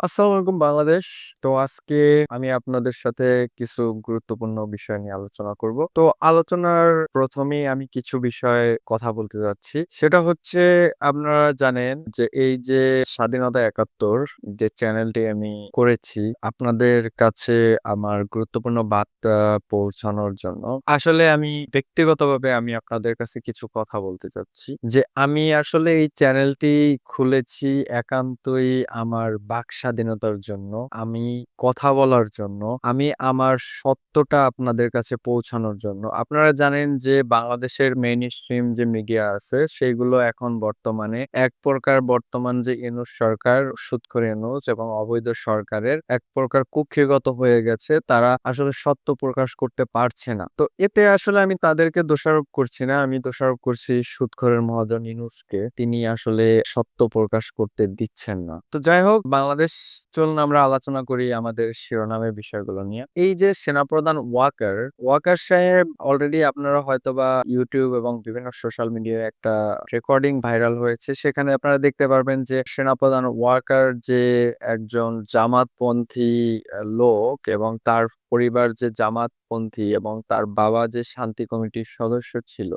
আসসালামু আলাইকুম বাংলাদেশ। তো আজকে আমি আপনাদের সাথে কিছু গুরুত্বপূর্ণ বিষয় নিয়ে আলোচনা করব। তো আলোচনার ১ম এই আমি কিছু বিষয়ে কথা বলতে যাচ্ছি। সেটা হচ্ছে, আপনারা জানেন যে এই যে স্বাধীনতা ৭১ যে চ্যানেলটি আমি করেছি, আপনাদের কাছে আমার গুরুত্বপূর্ণ বার্তা পৌঁছানোর জন্য। আসলে আমি ব্যক্তিগতভাবে আমি আপনাদের কাছে কিছু কথা বলতে চাচ্ছি। যে আমি আসলে এই চ্যানেলটি খুলেছি একান্তই আমার বাক স্বাধীনতার জন্য, আমি কথা বলার জন্য, আমি আমার সত্যটা আপনাদের কাছে পৌঁছানোর জন্য। আপনারা জানেন যে বাংলাদেশের মেইনস্ট্রিম যে মিডিয়া আছে সেগুলো এখন বর্তমানে এক প্রকার বর্তমান যে ইউনূস সরকার, সুদখোর ইউনূস এবং অবৈধ সরকারের এক প্রকার কুক্ষিগত হয়ে গেছে। তারা আসলে সত্য প্রকাশ করতে পারছে না। তো এতে আসলে আমি তাদেরকে দোষারোপ করছি না। আমি দোষারোপ করছি সুদখোরের মহাজন ইউনূসকে। তিনি আসলে সত্য প্রকাশ করতে দিচ্ছেন না। তো যাই হোক বাংলাদেশ চলুন আমরা আলোচনা করি আমাদের শিরোনামের বিষয়গুলো নিয়ে। এই যে সেনাপ্রধান ওয়াকার, ওয়াকার সাহেব অলরেডি আপনারা হয়তোবা ইউটিউব এবং বিভিন্ন সোশ্যাল মিডিয়ায় একটা রেকর্ডিং ভাইরাল হয়েছে। সেখানে আপনারা দেখতে পারবেন যে সেনাপ্রধান ওয়াকার যে একজন জামাতপন্থী লোক এবং তার পরিবার যে জামাতপন্থী এবং তার বাবা যে শান্তি কমিটির সদস্য ছিল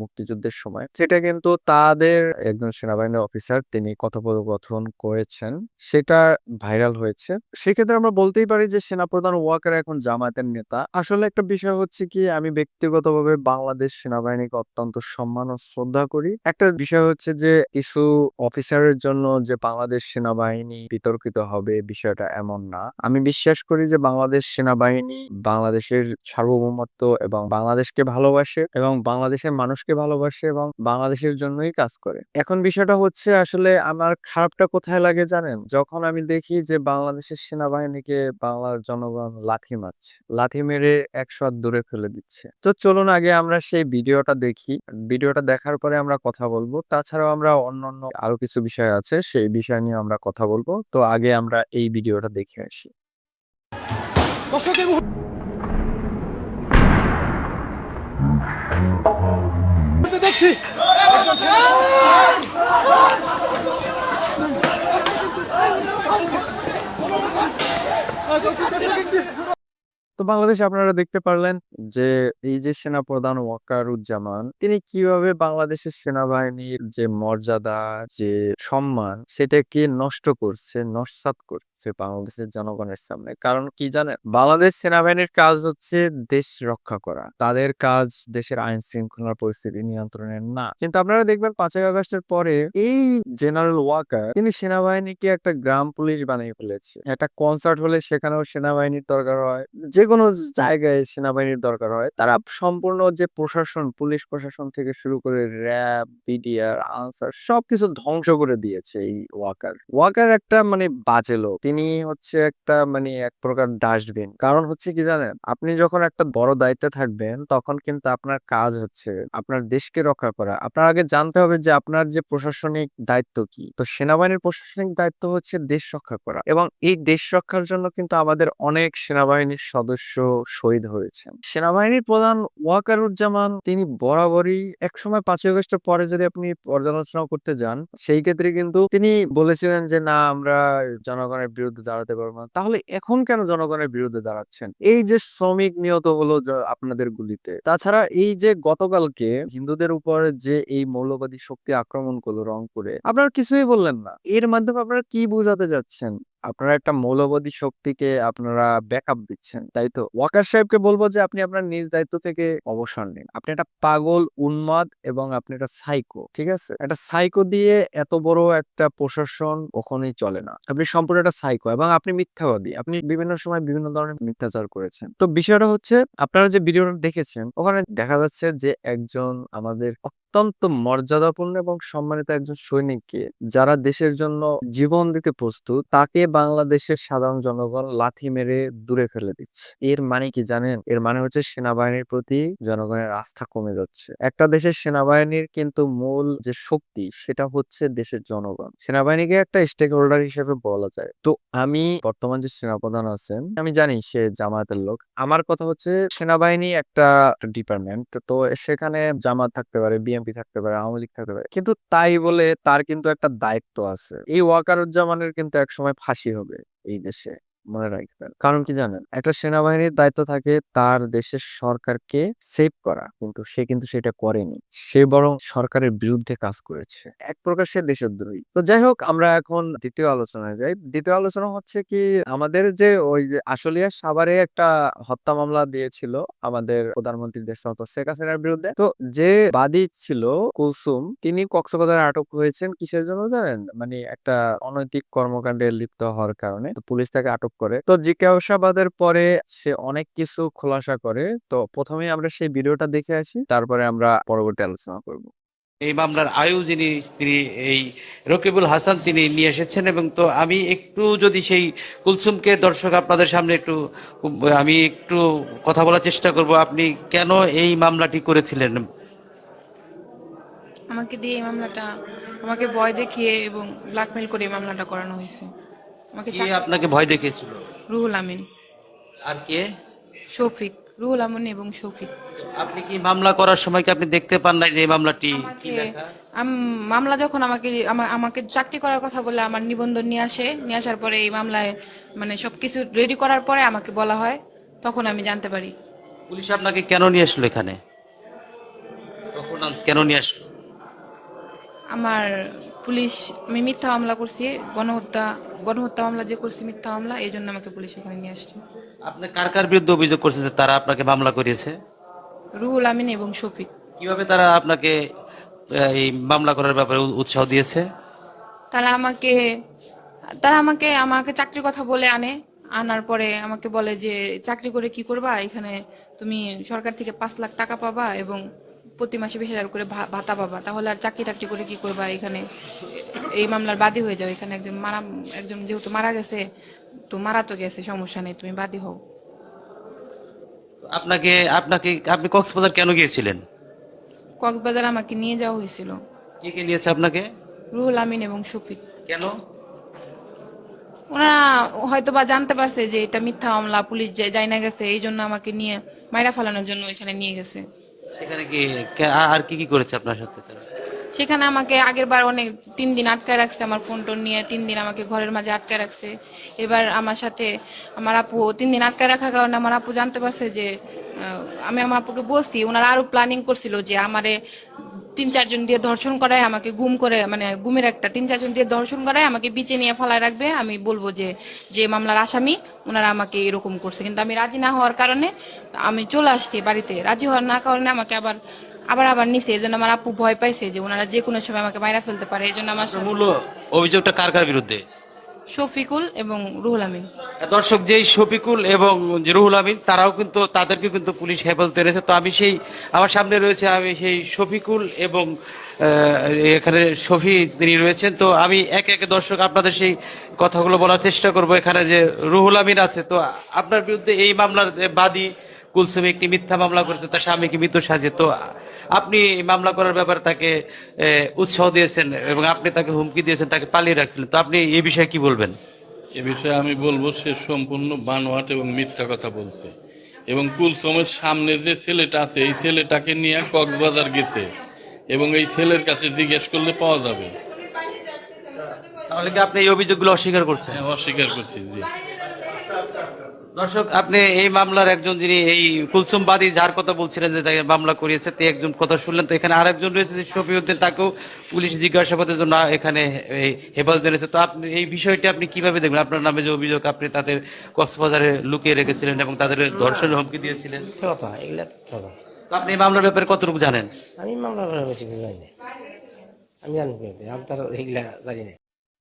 মুক্তিযুদ্ধের সময়, সেটা কিন্তু তাদের একজন সেনাবাহিনীর অফিসার তিনি কথোপকথন করেছেন। সেটা ভাইরাল হয়েছে। সেক্ষেত্রে আমরা বলতেই পারি যে সেনাপ্রধান ওয়াকার এখন জামায়াতের নেতা। আসলে একটা বিষয় হচ্ছে কি আমি ব্যক্তিগতভাবে বাংলাদেশ সেনাবাহিনীকে অত্যন্ত সম্মান ও শ্রদ্ধা করি। একটা বিষয় হচ্ছে যে কিছু অফিসারের জন্য যে বাংলাদেশ সেনাবাহিনী বিতর্কিত হবে বিষয়টা এমন না। আমি বিশ্বাস করি যে বাংলাদেশ সেনাবাহিনী বাংলাদেশের সার্বভৌমত্ব এবং বাংলাদেশকে ভালোবাসে এবং বাংলাদেশের মানুষকে ভালোবাসে এবং বাংলাদেশের জন্যই কাজ করে। এখন বিষয়টা হচ্ছে আসলে আমার খারাপটা কোথায় লাগে জানেন? যখন আমি দেখি যে বাংলাদেশের সেনাবাহিনীকে বাংলার জনগণ লাথি মারছে। লাথি মেরে ১০০ হাত দূরে ফেলে দিচ্ছে। তো চলুন আগে আমরা সেই ভিডিওটা দেখি। ভিডিওটা দেখার পরে আমরা কথা বলব তাছাড়াও আমরা অন্যান্য আরও কিছু বিষয় আছে, সেই বিষয় নিয়ে আমরা কথা বলব তো আগে আমরা এই ভিডিওটা দেখে আসি। দেখছি। বাংলাদেশে আপনারা দেখতে পারলেন যে এই যে সেনাপ্রধান ওয়াকারুজ্জামান তিনি কীভাবে বাংলাদেশের সেনাবাহিনীর যে মর্যাদা, যে সম্মান সেটাকে নষ্ট করছে, নস্যাৎ করছে বাংলাদেশের জনগণের সামনে। কারণ কি জানেন? বাংলাদেশ সেনাবাহিনীর কাজ হচ্ছে দেশ রক্ষা করা। তাদের কাজ দেশের আইন শৃঙ্খলার পরিস্থিতি নিয়ন্ত্রণের না। কিন্তু আপনারা দেখবেন ৫ই আগস্টের পরে এই জেনারেল ওয়াকার তিনি সেনাবাহিনীকে একটা গ্রাম পুলিশ বানিয়ে ফেলেছে। একটা কনসার্ট হলে সেখানেও সেনাবাহিনীর দরকার হয়। যেকোনো জায়গায় সেনাবাহিনীর দরকার হয়। তারা সম্পূর্ণ যে প্রশাসন, পুলিশ প্রশাসন থেকে শুরু করে র‍্যাব, বিডিআর, আনসার সবকিছু ধ্বংস করে দিয়েছে এই ওয়াকার। ওয়াকার একটা মানে বাজে লোক। তিনি হচ্ছে একটা মানে এক প্রকার ডাস্টবিন। কারণ হচ্ছে কি জানেন? আপনি যখন একটা বড় দায়িত্বে থাকবেন তখন কিন্তু আপনার কাজ হচ্ছে আপনার দেশকে রক্ষা করা। আপনার আগে জানতে হবে যে আপনার যে প্রশাসনিক দায়িত্ব কি? তো সেনাবাহিনীর প্রশাসনিক দায়িত্ব হচ্ছে দেশ রক্ষা করা এবং এই দেশ রক্ষার জন্য কিন্তু আমাদের অনেক সেনাবাহিনীর সদস্য শহীদ হয়েছেন। সেনাবাহিনীর প্রধান ওয়াকারুজ্জামান তিনি বরাবরই একসময় পাঁচই আগস্টের পরে যদি আপনি পর্যালোচনা করতে যান, সেই ক্ষেত্রে কিন্তু তিনি বলেছিলেন যে, "না আমরা জনগণের বিরুদ্ধে দাঁড়াতে পারব না।" তাহলে এখন কেন জনগণের বিরুদ্ধে দাঁড়াচ্ছেন? এই যে শ্রমিক নিহত হলো আপনাদের গুলিতে। তাছাড়া এই যে গতকালকে হিন্দুদের উপর যে এই মৌলবাদী শক্তি আক্রমণ করল রংপুরে, আপনারা কিছুই বললেন না। এর মাধ্যমে আপনারা কি বোঝাতে চাচ্ছেন? আপনারা একটা মৌলবাদী শক্তিকে আপনারা ব্যাকআপ দিচ্ছেন, তাই তো? ওয়াকার সাহেবকে বলব যে আপনি আপনার নিজ দায়িত্ব থেকে অবসর নিন। আপনি একটা পাগল, উন্মাদ এবং আপনি একটা সাইকো, ঠিক আছে? একটা সাইকো দিয়ে এত বড় একটা প্রশাসন কখনোই চলে না। আপনি সম্পূর্ণ একটা সাইকো এবং আপনি মিথ্যাবাদী। আপনি বিভিন্ন সময় বিভিন্ন ধরনের মিথ্যাচার করেছেন। তো বিষয়টা হচ্ছে আপনারা যে ভিডিওটা দেখেছেন ওখানে দেখা যাচ্ছে যে একজন আমাদের অত্যন্ত মর্যাদাপূর্ণ এবং সম্মানিত একজন সৈনিককে যারা দেশের জন্য জীবন দিতে প্রস্তুত তাকে বাংলাদেশের সাধারণ জনগণ লাথি মেরে দূরে ফেলে দিচ্ছে। এর মানে কি জানেন? এর মানে হচ্ছে সেনাবাহিনীর প্রতি জনগণের আস্থা কমে যাচ্ছে। একটা দেশের সেনাবাহিনীর কিন্তু মূল যে শক্তি সেটা হচ্ছে দেশের জনগণ। সেনাবাহিনীকে একটা স্টেক হোল্ডার হিসেবে বলা যায়। তো আমি বর্তমান যে সেনাপ্রধান আছেন আমি জানি সে জামায়াতের লোক। আমার কথা হচ্ছে সেনাবাহিনী একটা ডিপার্টমেন্ট। তো সেখানে জামাত থাকতে পারে, বিএনপি বিএনপি থাকতে পারে, আওয়ামী লীগ থাকতে পারে। কিন্তু তাই বলে তার কিন্তু একটা দায়িত্ব আছে। এই ওয়াকারুজ্জামানের কিন্তু একসময় ফাঁসি হবে এই দেশে। মনে রাখবেন। কারণ কি জানেন? একটা সেনাবাহিনীর দায়িত্ব থাকে তার দেশের সরকারকে সেভ করা। কিন্তু সে কিন্তু সেটা করেনি। সে বরং সরকারের বিরুদ্ধে কাজ করেছে। এক প্রকার সে দেশদ্রোহী। তো যাই হোক, আমরা এখন দ্বিতীয় আলোচনায় যাই। দ্বিতীয় আলোচনা হচ্ছে কি, আমাদের যে ওই যে আশুলিয়া সাভারে একটা হত্যা মামলা দিয়েছিল আমাদের প্রধানমন্ত্রী দেশরত্ন শেখ হাসিনার বিরুদ্ধে। তো যে বাদী ছিল কুলসুম, তিনি কক্সবাজারে আটক হয়েছেন কিসের জন্য জানেন? মানে একটা অনৈতিক কর্মকাণ্ডে লিপ্ত হওয়ার কারণে। তো পুলিশ তাকে আটক করে। তো জিজ্ঞাসাবাদের পরে সে অনেক কিছু খোলাসা করে। তো প্রথমে আমরা সেই ভিডিওটা দেখে আসি তারপরে আমরা পরবর্তী আলোচনা করব। এই মামলার আয়ু যিনি তিনি এই রকিবুল হাসান তিনি নিয়ে এসেছেন এবং তো আমি একটু যদি সেই কুলসুমকে দর্শক আপনাদের সামনে একটু আমি একটু কথা বলার চেষ্টা করব আপনি কেন এই মামলাটি করেছিলেন? আমাকে দিয়ে এই মামলাটা আমাকে ভয় দেখিয়ে এবং ব্ল্যাকমেল করে এই মামলাটা করানো হয়েছে। আমাকে কে আপনাকে ভয় দেখিয়েছিল? রুহুল আমিন। আর কে? শফিক। রুহুল আমিন এবং শফিক। আপনি কি মামলা করার সময় কি আপনি দেখতে পান নাই যে এই মামলাটি কি লেখা? আম- মামলা যখন আমাকে আমা- আমাকে চাকরি করার কথা বলে আমার নিবন্ধন নিয়ে আসে নিয়ে আসার পরে এই মামলায় মানে সবকিছু রেডি করার পরে আমাকে বলা হয় তখন আমি জানতে পারি। পুলিশ আপনাকে কেন নিয়ে আসলো এখানে? তখন আন- কেন নিয়ে আসলো? আমার পুলিশ আমি মিথ্যা মামলা করছি গণহত্যা গণহত্যা মামলা যে করছি মিথ্যা মামলা এই জন্য আমাকে পুলিশ এখানে নিয়ে আসছে। আপনি কার কার বিরুদ্ধে অভিযোগ করছেন যে তারা আপনাকে মামলা করিয়েছে? রুহুল আমিন এবং শফিক। কীভাবে তারা আপনাকে এই মামলা করার ব্যাপারে উৎসাহ দিয়েছে? তারা আমাকে তারা আমাকে আমাকে চাকরির কথা বলে আনে আনার পরে আমাকে বলে যে চাকরি করে কি করবা? এখানে তুমি সরকার থেকে পাঁচ লাখ টাকা পাবা এবং প্রতি মাসে বিশ হাজার করে ভাতা পাবা। তাহলে আর চাকরি টাকরি করে কি করবা? এখানে এই মামলার বাদী হয়ে যাও। এখানে একজন মারা একজন যেহেতু মারা গেছে তো মারা তো গেছে সমস্যা নেই তুমি বাদী হও। আপনাকে আপনাকে আপনি কক্সবাজার কেন গিয়েছিলেন? কক্সবাজার আমাকে নিয়ে যাওয়া হয়েছিল। কে কে নিয়েছে আপনাকে? রুহুল আমিন এবং শফিক। কেন? ওনারা হয়তো বা জানতে পারছে যে এটা মিথ্যা মামলা পুলিশ যে যাই না গেছে এই জন্য আমাকে নিয়ে মাইরা ফেলানোর জন্য ওইখানে নিয়ে গেছে। সেখানে কি আর কি কি করেছে আপনার সাথে সেখানে আমাকে আগের বার অনেক তিন দিন আটকায় রাখছে আমার ফোন টোন নিয়ে, তিন দিন আমাকে ঘরের মাঝে আটকায় রাখছে। এবার আমার সাথে আমার আপু, তিন দিন আটকায় রাখার কারণে আমার আপু জানতে পারছে যে আমি আমার আপুকে বলছি ওনারা আরও প্ল্যানিং করছিল যে আমারে তিন চারজন দিয়ে ধর্ষণ করায়, আমাকে গুম করে মানে গুমের একটা তিন চারজন দিয়ে ধর্ষণ করায়, আমাকে বিচে নিয়ে ফলায় রাখবে। আমি বলব যে যে মামলার আসামি ওনারা আমাকে এরকম করছে। কিন্তু আমি রাজি না হওয়ার কারণে আমি চলে আসছি বাড়িতে। রাজি হওয়ার না কারণে আমাকে আবার আবার আবার নিছে। এই জন্য আমার আপু ভয় পাইছে যে ওনারা যে কোনো সময় আমাকে মাইরা ফেলতে পারে। এই জন্য আমার অভিযোগটা কার কার বিরুদ্ধে? শফিকুল এবং রুহুল আমিন। দর্শক, যেই শফিকুল এবং রুহুল আমিন, তারাও কিন্তু তাদেরকে কিন্তু পুলিশ হেফাজতে রয়েছে। তো আমি সেই, আমার সামনে রয়েছে, আমি সেই শফিকুল এবং এখানে শফি তিনি রয়েছেন। তো আমি একে একে দর্শক আপনাদের সেই কথাগুলো বলার চেষ্টা করব। এখানে যে রুহুল আমিন আছে, তো আপনার বিরুদ্ধে এই মামলার বাদী কুলসুম একটি মিথ্যা মামলা করেছে তার স্বামীকে মৃত সাজে। তো আপনি মামলা করার ব্যাপারে তাকে উৎসাহ দিয়েছেন এবং আপনি তাকে হুমকি দিয়েছেন তাকে পালিয়ে রাখছিলেন। তো আপনি এই বিষয়ে কি বলবেন? এ বিষয়ে আমি বলব সে সম্পূর্ণ বানোয়াট এবং মিথ্যা কথা বলছে। এবং কুলসমের সামনে যে ছেলেটা আছে এই ছেলেটাকে নিয়ে কক্সবাজার গেছে। এবং এই ছেলের কাছে জিজ্ঞেস করলে পাওয়া যাবে। তাহলে কি আপনি এই অভিযোগগুলো অস্বীকার করছেন? হ্যাঁ, অস্বীকার করছি জি। দর্শক আপনি এই মামলার একজন যিনি এই কুলসুম বাদী যার কথা বলছিলেন যে তাকে মামলা করিয়েছে তে একজন কথা শুনলেন। তো এখানে আরেকজন রয়েছে যে শফিউদ্দিন তাকেও পুলিশ জিজ্ঞাসাবাদের জন্য এখানে এই হেফাজতে রয়েছে তো আপনি এই বিষয়টি আপনি কীভাবে দেখবেন আপনার নামে যে অভিযোগ আপনি তাদের কক্সবাজারে লুকিয়ে রেখেছিলেন এবং তাদের ধর্ষণের হুমকি দিয়েছিলেন? মিথ্যা কথা এগুলা মিথ্যা কথা আপনি এই মামলার ব্যাপারে কতটুকু জানেন? আমি মামলা করে বেশি কিছু জানি না। আমি জানি আমি তার এগুলা জানি না।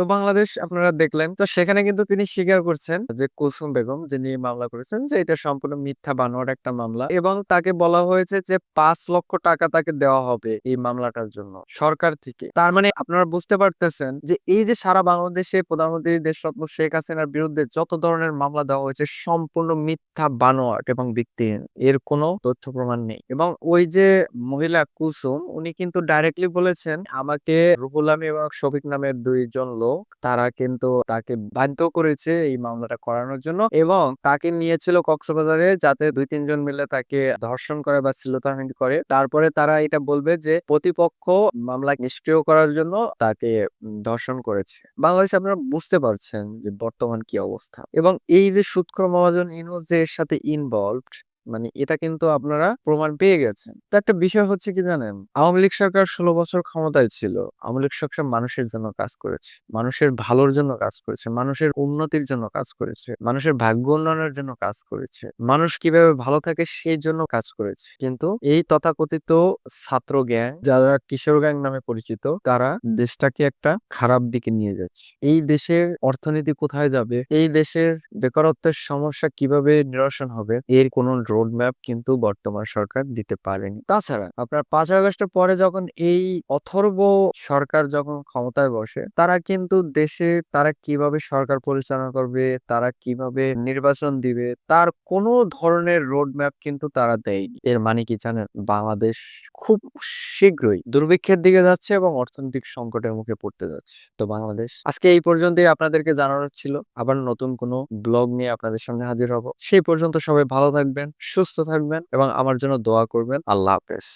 তো বাংলাদেশ আপনারা দেখলেন। তো সেখানে কিন্তু তিনি স্বীকার করছেন যে কুলসুম বেগম যিনি মামলা করেছেন যে এটা সম্পূর্ণ মিথ্যা বানোয়ার একটা মামলা এবং তাকে বলা হয়েছে যে পাঁচ লক্ষ টাকা তাকে দেওয়া হবে এই মামলাটার জন্য সরকার থেকে। তার মানে আপনারা বুঝতে পারতেছেন যে এই যে সারা বাংলাদেশে প্রধানমন্ত্রী দেশরত্ন শেখ হাসিনার বিরুদ্ধে যত ধরনের মামলা দেওয়া হয়েছে সম্পূর্ণ মিথ্যা বানোয়াট এবং ভিত্তিহীন এর কোনো তথ্য প্রমাণ নেই এবং ওই যে মহিলা কুসুম উনি কিন্তু ডাইরেক্টলি বলেছেন, আমাকে রুহুল আমি এবং শফিক নামের দুইজন লোক তারা কিন্তু তাকে বাধ্য করেছে এই মামলাটা করানোর জন্য এবং তাকে নিয়েছিল কক্সবাজারে যাতে দুই তিনজন মিলে তাকে ধর্ষণ করে বা শ্লীলতাহানি করে। তারপরে তারা এটা বলবে যে প্রতিপক্ষ মামলা নিষ্ক্রিয় করার জন্য তাকে ধর্ষণ করেছে। বাংলাদেশে আপনারা বুঝতে পারছেন যে বর্তমান কি অবস্থা। এবং এই যে সুৎখর মহাজন ইনুজ যে এর সাথে ইনভলভড মানে এটা কিন্তু আপনারা প্রমাণ পেয়ে গেছেন। তো একটা বিষয় হচ্ছে কি জানেন? আওয়ামী লীগ সরকার ষোলো বছর ক্ষমতায় ছিল। আওয়ামী লীগ সরকার মানুষের জন্য কাজ করেছে। মানুষের ভালোর জন্য কাজ করেছে। মানুষের উন্নতির জন্য কাজ করেছে। মানুষের ভাগ্য উন্নয়নের জন্য কাজ করেছে। মানুষ কীভাবে ভালো থাকে সেই জন্য কাজ করেছে। কিন্তু এই তথাকথিত ছাত্র গ্যাং যারা কিশোর গ্যাং নামে পরিচিত, তারা দেশটাকে একটা খারাপ দিকে নিয়ে যাচ্ছে। এই দেশের অর্থনীতি কোথায় যাবে? এই দেশের বেকারত্বের সমস্যা কীভাবে নিরসন হবে? এর কোনো রোড ম্যাপ কিন্তু বর্তমান সরকার দিতে পারেনি। তাছাড়া আপনার পাঁচ আগস্টের পরে যখন এই অথর্ব সরকার যখন ক্ষমতায় বসে, তারা কিন্তু দেশে তারা কীভাবে সরকার পরিচালনা করবে, তারা কীভাবে নির্বাচন দিবে, তার কোনো ধরনের রোড ম্যাপ কিন্তু তারা দেয়নি। এর মানে কি জানেন? বাংলাদেশ খুব শীঘ্রই দুর্ভিক্ষের দিকে যাচ্ছে এবং অর্থনৈতিক সংকটের মুখে পড়তে যাচ্ছে। তো বাংলাদেশ, আজকে এই পর্যন্তই আপনাদেরকে জানানোর ছিল। আবার নতুন কোনো ব্লগ নিয়ে আপনাদের সামনে হাজির হব। সেই পর্যন্ত সবাই ভালো থাকবেন। সুস্থ থাকবেন এবং আমার জন্য দোয়া করবেন। আল্লাহ হাফেজ।